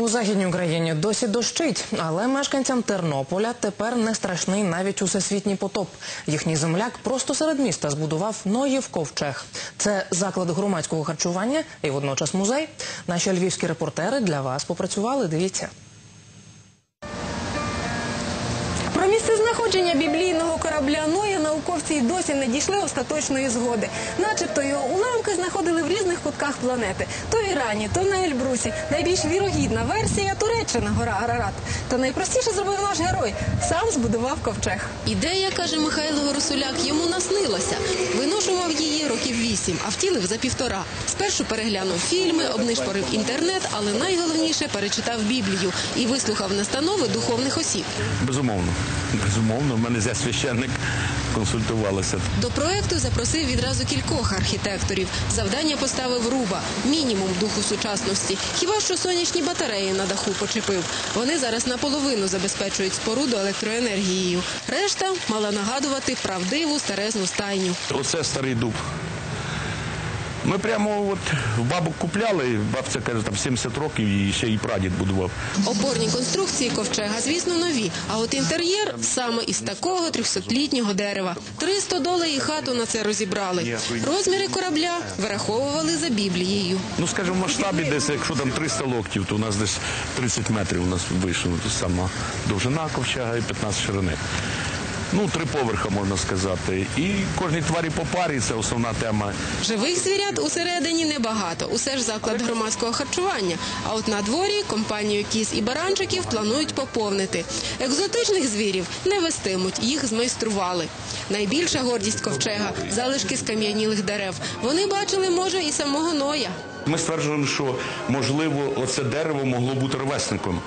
У західній Україні досі дощить, але мешканцям Тернополя тепер не страшний навіть усесвітній потоп. Їхній земляк просто серед міста збудував Ноїв ковчег. Це заклад громадського харчування і водночас музей. Наші львівські репортери для вас попрацювали. Дивіться. Про місце знаходження біблійного корабля Ноя науковці й досі не дійшли остаточної згоди. Начебто його уламки знаходили в різних кутках планети. То в Ірані, то на Ельбрусі. Найбільш вірогідна версія Туреччина, гора Арарат. Та найпростіше зробив наш герой. Сам збудував ковчег. Ідея, каже Михайло Горосуляк, йому наснилася. Виношував її років вісім, а втілив за півтора. Спершу переглянув фільми, обнишпорив інтернет, але найголовніше перечитав Біблію і вислухав настанови духовних осіб. Безумовно, безумовно. В мене зя священник консультувалися. До проекту запросив відразу кількох архітекторів. Завдання поставив руба, мінімум духу сучасності. Хіба що сонячні батареї на даху почепив. Вони зараз наполовину забезпечують споруду електроенергією. Решта мала нагадувати правдиву старезну стайню. Оце старий дуб. Ми прямо от бабок купляли, бабця каже, там 70 років і ще і прадід будував. Опорні конструкції ковчега, звісно, нові. А от інтер'єр саме із такого трьохсотлітнього дерева. 300 долей і хату на це розібрали. Розміри корабля вираховували за Біблією. Ну, скажімо, в масштабі десь, якщо там 300 локтів, то у нас десь 30 метрів у нас вийшло. Тут сама довжина ковчега і 15 ширини. Ну, три поверха, можна сказати. І кожній тварі по парі це основна тема. Живих звірят усередині небагато. Усе ж заклад громадського харчування. А от на дворі компанію кіз і баранчиків планують поповнити. Екзотичних звірів не вестимуть, їх змайстрували. Найбільша гордість ковчега залишки скам'янілих дерев. Вони бачили, може, і самого Ноя. Ми стверджуємо, що можливо оце дерево могло бути ровесником.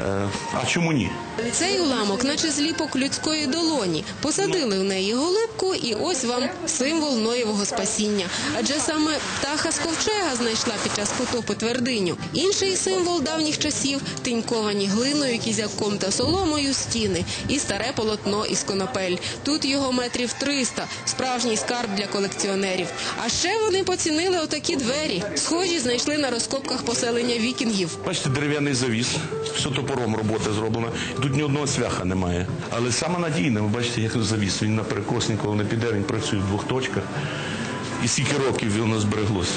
Е, А чому ні? Цей уламок, наче зліпок людської долоні, посадили в неї голубку, і ось вам символ Ноєвого спасіння. Адже саме птаха з ковчега знайшла під час потопу твердиню. Інший символ давніх часів тиньковані глиною, кізяком та соломою стіни і старе полотно із конопель. Тут його метрів 300, справжній скарб для колекціонерів. А ще вони поцінили отакі двері. Схожі знайшли на розкопках поселення вікінгів. Бачите, дерев'яний завіс, все топором робота зроблена. Тут ні одного цвяха немає. Але саме надійне, ви бачите, як завіс. Він на перекос ніколи не піде, він працює в двох точках. І скільки років воно збереглося.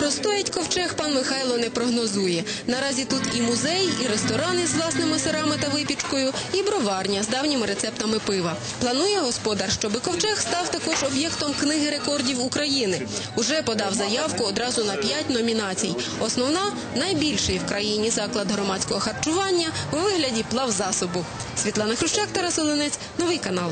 Скільки простоїть ковчег, пан Михайло не прогнозує. Наразі тут і музей, і ресторани з власними сирами та випічкою, і броварня з давніми рецептами пива. Планує господар, щоб ковчег став також об'єктом книги рекордів України. Уже подав заявку одразу на п'ять номінацій. Основна найбільший в країні заклад громадського харчування у вигляді плавзасобу. Світлана Хрущак, Тарас Оленець, новий канал.